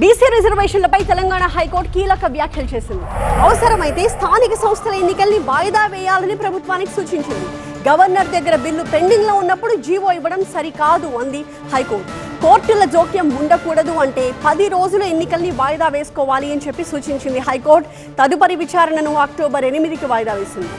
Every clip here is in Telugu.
బీసీ రిజర్వేషన్లపై తెలంగాణ హైకోర్టు కీలక వ్యాఖ్యలు చేసింది. అవసరమైతే స్థానిక సంస్థల ఎన్నికల్ని వాయిదా వేయాలని ప్రభుత్వానికి సూచించింది. గవర్నర్ దగ్గర బిల్లు పెండింగ్లో ఉన్నప్పుడు జీవో ఇవ్వడం సరికాదు అంది హైకోర్టు. కోర్టుల జోక్యం ఉండకూడదు అంటే పది రోజుల ఎన్నికల్ని వాయిదా వేసుకోవాలి అని చెప్పి సూచించింది హైకోర్టు. తదుపరి విచారణను అక్టోబర్ ఎనిమిదికి వాయిదా వేసింది.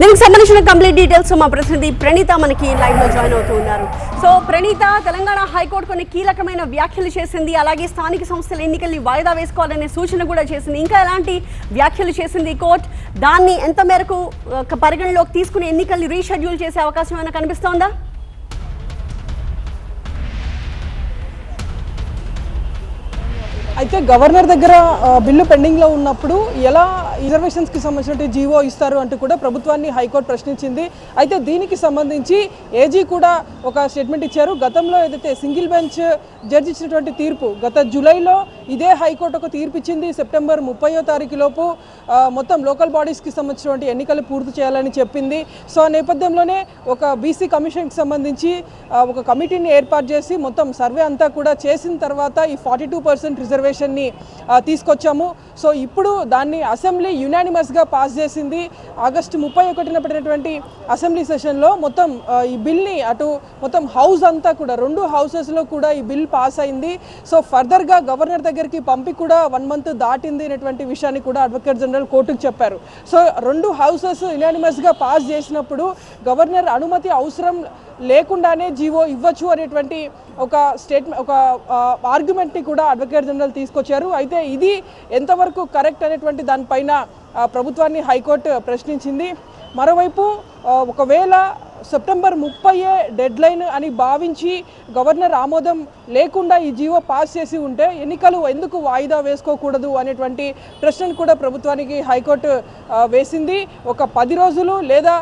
దీనికి సంబంధించిన కంప్లీట్ డీటెయిల్స్ మా ప్రతినిధి ప్రణీత మనకి లైవ్లో జాయిన్ అవుతూ ఉన్నారు. సో ప్రణీత తెలంగాణ హైకోర్టు కొన్ని కీలకమైన వ్యాఖ్యలు చేసింది అలాగే స్థానిక సంస్థల ఎన్నికల్ని వాయిదా వేసుకోవాలనే సూచన కూడా చేసింది. ఇంకా ఎలాంటి వ్యాఖ్యలు చేసింది కోర్టు? దాన్ని ఎంత మేరకు పరిగణలోకి తీసుకుని ఎన్నికల్ని రీషెడ్యూల్ చేసే అవకాశం ఏమైనా కనిపిస్తోందా? అయితే గవర్నర్ దగ్గర బిల్లు పెండింగ్లో ఉన్నప్పుడు ఎలా రిజర్వేషన్స్కి సంబంధించిన జీవో ఇస్తారు అంటూ కూడా ప్రభుత్వాన్ని హైకోర్టు ప్రశ్నించింది. అయితే దీనికి సంబంధించి ఏజీ కూడా ఒక స్టేట్మెంట్ ఇచ్చారు. గతంలో ఏదైతే సింగిల్ బెంచ్ జడ్జి ఇచ్చినటువంటి తీర్పు గత జూలైలో ఇదే హైకోర్టు ఒక తీర్పు ఇచ్చింది. సెప్టెంబర్ ముప్పయో తారీఖు లోపు మొత్తం లోకల్ బాడీస్కి సంబంధించినటువంటి ఎన్నికలు పూర్తి చేయాలని చెప్పింది. సో ఆ నేపథ్యంలోనే ఒక బీసీ కమిషన్కి సంబంధించి ఒక కమిటీని ఏర్పాటు చేసి మొత్తం సర్వే అంతా కూడా చేసిన తర్వాత ఈ ఫార్టీ టూ పర్సెంట్ రిజర్వేషన్ని తీసుకొచ్చాము. సో ఇప్పుడు దాన్ని అసెంబ్లీ యునానిమస్గా పాస్ చేసింది ఆగస్టు ముప్పై ఒకటిన పెట్టినటువంటి అసెంబ్లీ సెషన్లో మొత్తం ఈ బిల్ని అటు మొత్తం హౌస్ అంతా కూడా రెండు హౌసెస్లో కూడా ఈ బిల్ పాస్ అయింది. సో ఫర్దర్గా గవర్నర్ దగ్గరికి పంపి కూడా వన్ మంత్ దాటింది అనేటువంటి విషయాన్ని కూడా అడ్వకేట్ జనరల్ కోర్టుకు చెప్పారు. సో రెండు హౌసెస్ యునానిమస్గా పాస్ చేసినప్పుడు గవర్నర్ అనుమతి అవసరం లేకుండానే జీవో ఇవ్వచ్చు అనేటువంటి ఒక స్టేట్మెంట్ ఒక ఆర్గ్యుమెంట్ని కూడా అడ్వకేట్ జనరల్ తీసుకొచ్చారు. అయితే ఇది ఎంతవరకు కరెక్ట్ అనేటువంటి దానిపైన ప్రభుత్వాన్ని హైకోర్టు ప్రశ్నించింది. మరోవైపు ఒకవేళ సెప్టెంబర్ ముప్పైయే డెడ్ లైన్ అని భావించి గవర్నర్ ఆమోదం లేకుండా ఈ జీవో పాస్ చేసి ఉంటే ఎన్నికలు ఎందుకు వాయిదా వేసుకోకూడదు అనేటువంటి ప్రశ్నను కూడా ప్రభుత్వానికి హైకోర్టు వేసింది. ఒక పది రోజులు లేదా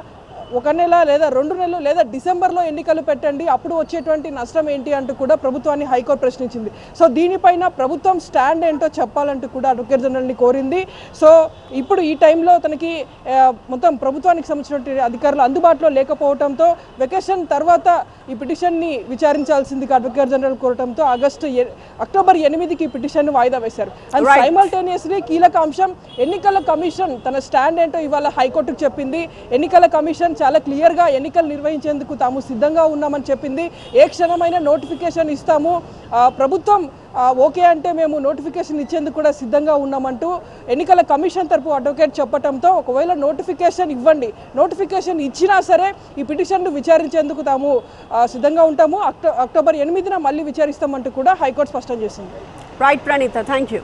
ఒక నెల లేదా రెండు నెలలు లేదా డిసెంబర్లో ఎన్నికలు పెట్టండి అప్పుడు వచ్చేటువంటి నష్టం ఏంటి అంటూ కూడా ప్రభుత్వాన్ని హైకోర్టు ప్రశ్నించింది. సో దీనిపైన ప్రభుత్వం స్టాండ్ ఏంటో చెప్పాలంటూ కూడా అడ్వకేట్ జనరల్ని కోరింది. సో ఇప్పుడు ఈ టైంలో తనకి మొత్తం ప్రభుత్వానికి సంబంధించినటువంటి అధికారులు అందుబాటులో లేకపోవడంతో వెకేషన్ తర్వాత ఈ పిటిషన్ని విచారించాల్సింది అడ్వకేట్ జనరల్ కోరటంతో ఆగస్టు అక్టోబర్ ఎనిమిదికి పిటిషన్ వాయిదా వేశారు. అండ్. సైమల్టేనియస్లీ కీలక అంశం ఎన్నికల కమిషన్ తన స్టాండ్ ఏంటో ఇవాళ హైకోర్టుకు చెప్పింది. ఎన్నికల కమిషన్ చాలా క్లియర్గా ఎన్నికలు నిర్వహించేందుకు తాము సిద్ధంగా ఉన్నామని చెప్పింది. ఏ క్షణమైన నోటిఫికేషన్ ఇస్తాము. ప్రభుత్వం ఓకే అంటే మేము నోటిఫికేషన్ ఇచ్చేందుకు కూడా సిద్ధంగా ఉన్నామంటూ ఎన్నికల కమిషన్ తరపు అడ్వకేట్ చెప్పడంతో ఒకవేళ నోటిఫికేషన్ ఇవ్వండి నోటిఫికేషన్ ఇచ్చినా సరే ఈ పిటిషన్ను విచారించేందుకు తాము సిద్ధంగా ఉంటాము. అక్టో అక్టోబర్ ఎనిమిదిన మళ్ళీ విచారిస్తామంటూ కూడా హైకోర్టు స్పష్టం చేసింది. Right Praneetha thank you